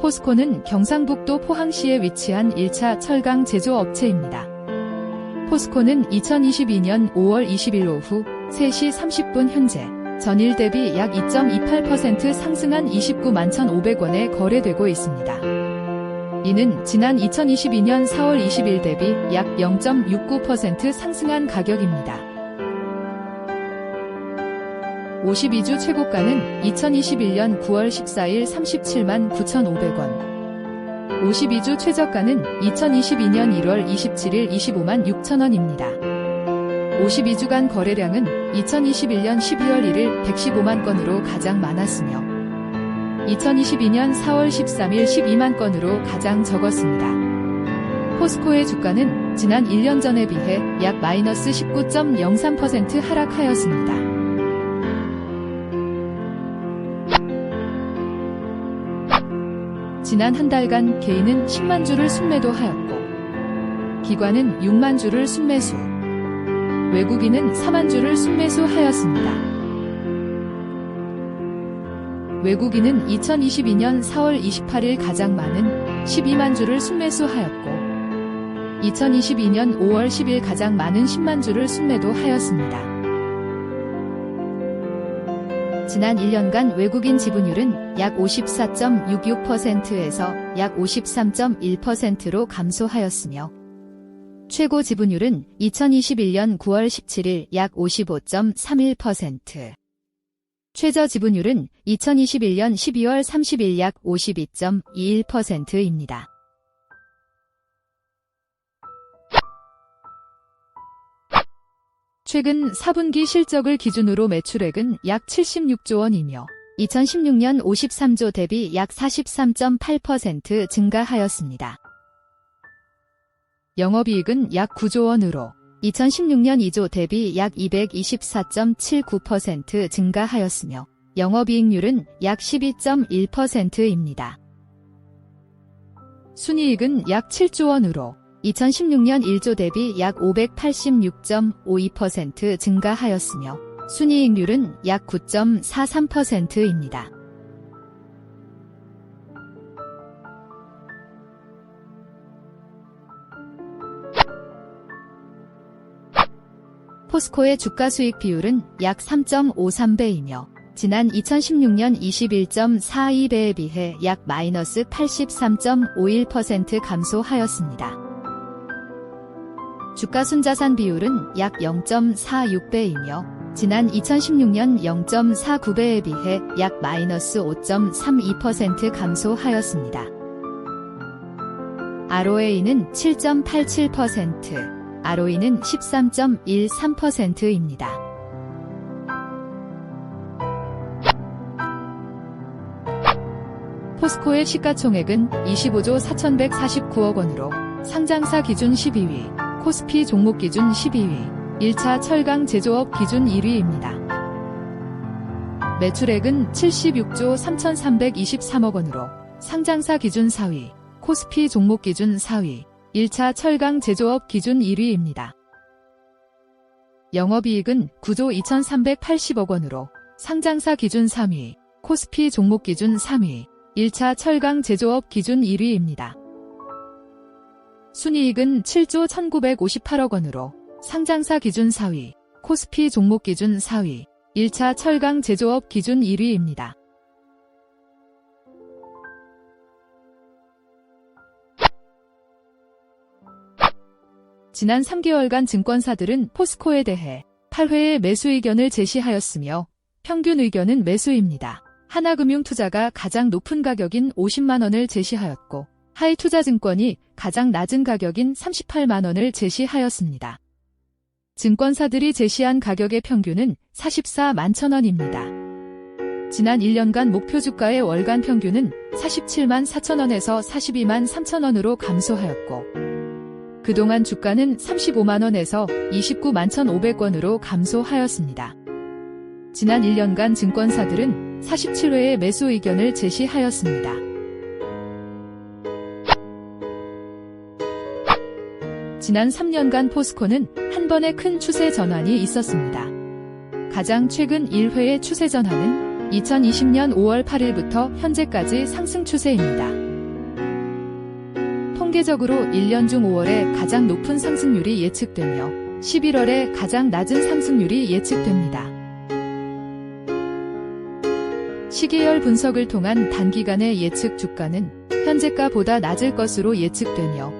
포스코는 경상북도 포항시에 위치한 1차 철강 제조업체입니다. 포스코는 2022년 5월 20일 오후 3시 30분 현재 전일 대비 약 2.28% 상승한 29만 1,500원에 거래되고 있습니다. 이는 지난 2022년 4월 20일 대비 약 0.69% 상승한 가격입니다. 52주 최고가는 2021년 9월 14일 37만 9,500원. 52주 최저가는 2022년 1월 27일 25만 6천원입니다. 52주간 거래량은 2021년 12월 1일 115만 건으로 가장 많았으며 2022년 4월 13일 12만 건으로 가장 적었습니다. 포스코의 주가는 지난 1년 전에 비해 약 마이너스 19.03% 하락하였습니다. 지난 한 달간 개인은 10만 주를 순매도하였고 기관은 6만 주를 순매수, 외국인은 4만 주를 순매수하였습니다. 외국인은 2022년 4월 28일 가장 많은 12만 주를 순매수하였고 2022년 5월 10일 가장 많은 10만 주를 순매도하였습니다. 지난 1년간 외국인 지분율은 약 54.66%에서 약 53.1%로 감소하였으며 최고 지분율은 2021년 9월 17일 약 55.31%, 최저 지분율은 2021년 12월 30일 약 52.21%입니다. 최근 4분기 실적을 기준으로 매출액은 약 76조 원이며 2016년 53조 대비 약 43.8% 증가하였습니다. 영업이익은 약 9조 원으로 2016년 2조 대비 약 224.79% 증가하였으며 영업이익률은 약 12.1%입니다. 순이익은 약 7조 원으로 2016년 1조 대비 약 586.52% 증가하였으며 순이익률은 약 9.43%입니다. 포스코의 주가 수익 비율은 약 3.53배이며 지난 2016년 21.42배에 비해 약 마이너스 83.51% 감소하였습니다. 주가 순자산 비율은 약 0.46배이며 지난 2016년 0.49배에 비해 약 마이너스 5.32% 감소하였습니다. ROA는 7.87%, ROE는 13.13%입니다. 포스코의 시가총액은 25조 4,149억 원으로 상장사 기준 12위, 코스피 종목 기준 12위, 1차 철강 제조업 기준 1위입니다. 매출액은 76조 3,323억 원으로 상장사 기준 4위, 코스피 종목 기준 4위, 1차 철강 제조업 기준 1위입니다. 영업이익은 9조 2,380억 원으로 상장사 기준 3위, 코스피 종목 기준 3위, 1차 철강 제조업 기준 1위입니다. 순이익은 7조 1,958억 원으로 상장사 기준 4위, 코스피 종목 기준 4위, 1차 철강 제조업 기준 1위입니다. 지난 3개월간 증권사들은 포스코에 대해 8회의 매수 의견을 제시하였으며 평균 의견은 매수입니다. 하나금융투자가 가장 높은 가격인 50만원을 제시하였고 하이 투자증권이 가장 낮은 가격인 38만 원을 제시하였습니다. 증권사들이 제시한 가격의 평균은 44만 천 원입니다. 지난 1년간 목표 주가의 월간 평균은 47만 4천 원에서 42만 3천 원으로 감소하였고 그동안 주가는 35만 원에서 29만 1,500원으로 감소하였습니다. 지난 1년간 증권사들은 47회의 매수 의견을 제시하였습니다. 지난 3년간 포스코는 한 번의 큰 추세 전환이 있었습니다. 가장 최근 1회의 추세 전환은 2020년 5월 8일부터 현재까지 상승 추세입니다. 통계적으로 1년 중 5월에 가장 높은 상승률이 예측되며 11월에 가장 낮은 상승률이 예측됩니다. 시계열 분석을 통한 단기간의 예측 주가는 현재가보다 낮을 것으로 예측되며